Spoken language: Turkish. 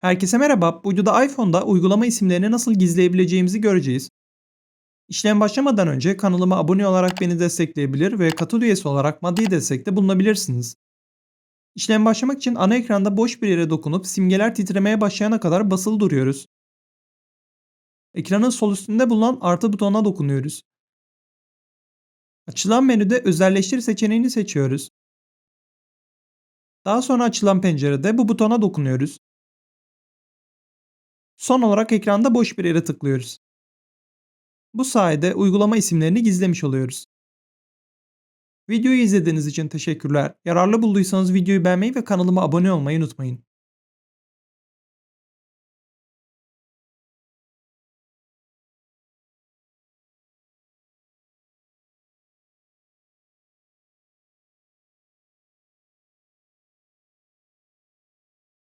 Herkese merhaba. Bu videoda iPhone'da uygulama isimlerini nasıl gizleyebileceğimizi göreceğiz. İşlem başlamadan önce kanalıma abone olarak beni destekleyebilir ve katıl üyesi olarak maddi destekte bulunabilirsiniz. İşlem başlamak için ana ekranda boş bir yere dokunup simgeler titremeye başlayana kadar basılı duruyoruz. Ekranın sol üstünde bulunan artı butonuna dokunuyoruz. Açılan menüde özelleştir seçeneğini seçiyoruz. Daha sonra açılan pencerede bu butona dokunuyoruz. Son olarak ekranda boş bir yere tıklıyoruz. Bu sayede uygulama isimlerini gizlemiş oluyoruz. Videoyu izlediğiniz için teşekkürler. Yararlı bulduysanız videoyu beğenmeyi ve kanalıma abone olmayı unutmayın.